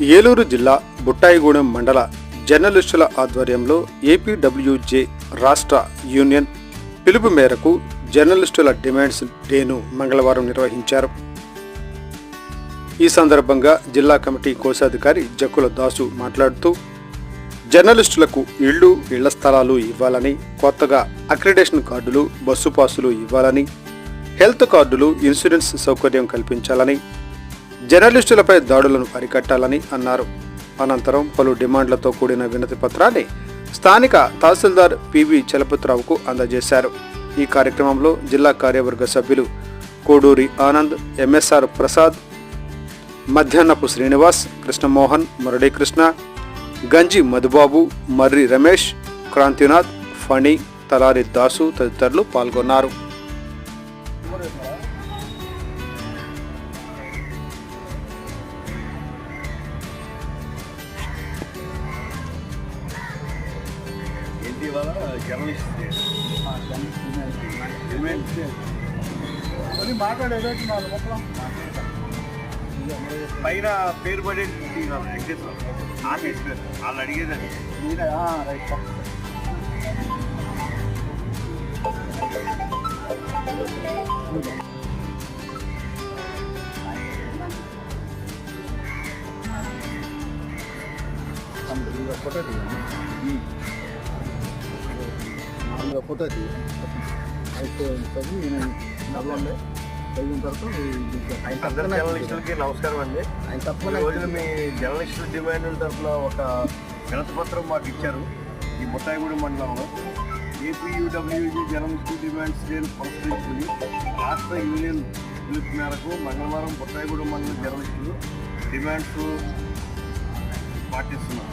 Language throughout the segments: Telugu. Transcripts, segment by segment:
ఏలూరు జిల్లా బుట్టాయిగూడెం మండల జర్నలిస్టుల ఆధ్వర్యంలో ఏపీడబ్ల్యూజే రాష్ట్ర యూనియన్ పిలుపు మేరకు జర్నలిస్టుల డిమాండ్స్ డేను మంగళవారం నిర్వహించారు. ఈ సందర్భంగా జిల్లా కమిటీ కోశాధికారి జక్కుల దాసు మాట్లాడుతూ జర్నలిస్టులకు ఇళ్ళు ఇళ్ళ స్థలాలు ఇవ్వాలని కొత్తగా అక్రిడేషన్ కార్డులు బస్సు పాసులు ఇవ్వాలని హెల్త్ కార్డులు ఇన్సూరెన్స్ సౌకర్యం కల్పించాలని జర్నలిస్టులపై దాడులను అరికట్టాలని అన్నారు. అనంతరం పలు డిమాండ్లతో కూడిన వినతి పత్రాన్ని స్థానిక తహసీల్దార్ పివి చలపతిరావుకు అందజేశారు. ఈ కార్యక్రమంలో జిల్లా కార్యవర్గ సభ్యులు కోడూరి ఆనంద్ ఎంఎస్ఆర్ ప్రసాద్ మధ్యాహ్నపు శ్రీనివాస్ కృష్ణమోహన్ మురళీకృష్ణ గంజి మధుబాబు మర్రి రమేష్ క్రాంతినాథ్ ఫణి తలారి దాసు తదితరులు పాల్గొన్నారు. ఇవాళ జర్నలిస్ట్ డే. అది మాట్లాడేదోటి నాలుగు మొక్కలు పైన పేరు పడేది ఆఫీస్ పేరు వాళ్ళు అడిగేదని మీరే రైట్. ఫోటో తీయండి. ఫోటో చదివి నేను చదవండి చదివిన తర్వాత జర్నలిస్టులకి నమస్కారం అండి. ఆయన ఈ రోజున మీ జర్నలిస్టుల డిమాండ్ల తరఫున ఒక వినతి పత్రం మాకు ఇచ్చారు. ఈ ముట్టాయిగూడెం మండలంలో. ఏపీయూడబ్ల్యూజీ జర్నలిస్టుల డిమాండ్స్ డేను పురస్కరించుకుని రాష్ట్ర యూనియన్ పిలుపు మేరకు మంగళవారం ముట్టాయిగూడెం మండలం జర్నలిస్టులు డిమాండ్స్ పాటిస్తున్నాం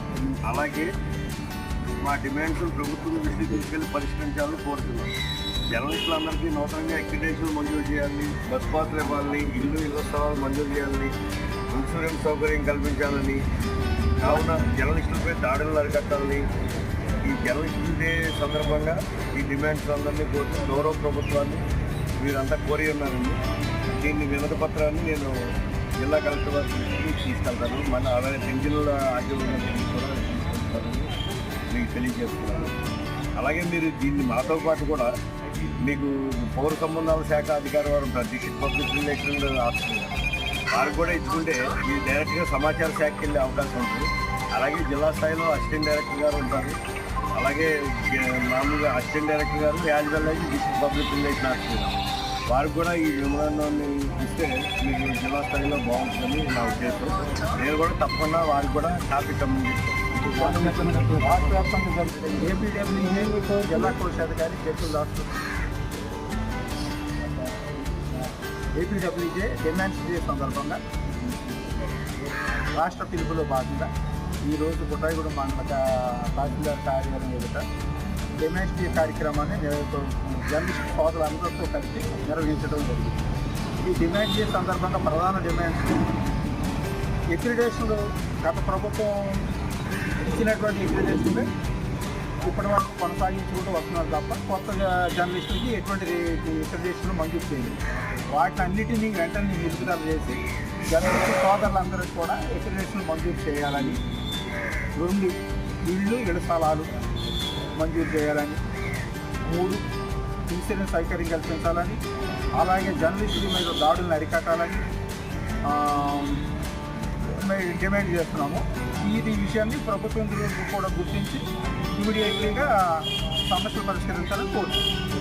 అలాగే మా డిమాండ్స్ ప్రభుత్వం దృష్టికి తీసుకెళ్ళి పరిష్కరించాలని కోరుతున్నాం. జర్నలిస్టులందరికీ నూతనంగా అక్రిడేషన్ మంజూరు చేయాలని బస్ పాత్ర ఇవ్వాలని ఇల్లు ఇళ్ళ స్థలాలు మంజూరు చేయాలని ఇన్సూరెన్స్ సౌకర్యం కల్పించాలని కావున జర్నలిస్టులపై దాడులు అరికట్టాలని ఈ జర్నలిస్టుల డే సందర్భంగా ఈ డిమాండ్స్ అందరినీ కోరుతూ గౌరవ ప్రభుత్వాన్ని మీరంతా కోరి ఉన్నారండి. దీన్ని వినత పత్రాన్ని నేను జిల్లా కలెక్టర్ వారికి తీసుకెళ్తాను. మన అలాగే పెన్షన్ల ఆర్టీఓ కూడా తీసుకెళ్తాను. మీకు తెలియజేస్తున్నాను. అలాగే మీరు దీన్ని మాతో పాటు కూడా మీకు పౌర సంబంధాల శాఖ అధికారి వారు ఉంటారు డిస్ట్రిక్ట్ పబ్లిక్ రిలేషన్ ఆఫీసర్ వారికి కూడా ఇచ్చుకుంటే మీరు డైరెక్ట్గా సమాచార శాఖకి వెళ్ళే అవకాశం ఉంటుంది అలాగే జిల్లా స్థాయిలో అసిస్టెంట్ డైరెక్టర్ గారు ఉంటారు. అలాగే మామూలుగా అసిస్టెంట్ డైరెక్టర్ గారు యాజ్ వెల్ అయితే డిస్ట్రిక్ట్ పబ్లిక్ రిలేషన్ ఆఫీసర్. వారికి కూడా ఈ విమానాన్ని ఇస్తే మీకు జిల్లా స్థాయిలో బాగుంటుందని నా ఉద్దేశం. నేను కూడా తప్పకుండా వారికి కూడా టాపిక్ కమ్యూనికేషన్ రాష్ట్ర వ్యాప్తంగా జరుగుతుంది ఏపీడబ్ల్యూఏ జిల్లా కోశాధికారి జడ్జి ఏపీడబ్ల్యూజే డిమాండ్స్ డే సందర్భంగా రాష్ట్ర పిలుపులో భాగంగా ఈరోజు బుట్టాయిగూడెం మండల కా- తహసీల్దార్ కార్యాలయం ఎదుట డిమాండ్స్ డే కార్యక్రమాన్ని జర్నలిస్ట్ సోదరులందరితో కలిసి నిర్వహించడం జరిగింది ఈ డిమాండ్ డే సందర్భంగా ప్రధాన డిమాండ్స్ ఎక్రిడేషన్లు గత ప్రభుత్వం ఇచ్చినటువంటి ఇంటెలిజెన్స్ని ఇప్పటి వరకు కొనసాగించుకుంటూ వస్తున్నారు తప్ప కొత్త జర్నలిస్టులకి ఎటువంటి ఇంటర్జెక్షన్ మంజూరు చేయండి వాటిని అన్నిటినీ వెంటనే నిలుపుదల చేసి జర్నలిస్ట్ సోదరులందరికీ కూడా ఎక్రిడేషన్ మంజూరు చేయాలని రెండు ఇళ్ళు ఇళ్ళ స్థలాలు మంజూరు చేయాలని మూడు ఇన్సూరెన్స్ సౌకర్యం కల్పించాలని అలాగే జర్నలిస్టుల మీద దాడులను అరికట్టాలని డిమాండ్ డిమాండ్ చేస్తున్నాము. ఇది ఈ విషయాన్ని ప్రభుత్వం కూడా గుర్తించి ఇమీడియట్లీగా సమస్యలు పరిష్కరించాలని కోరుతున్నాం.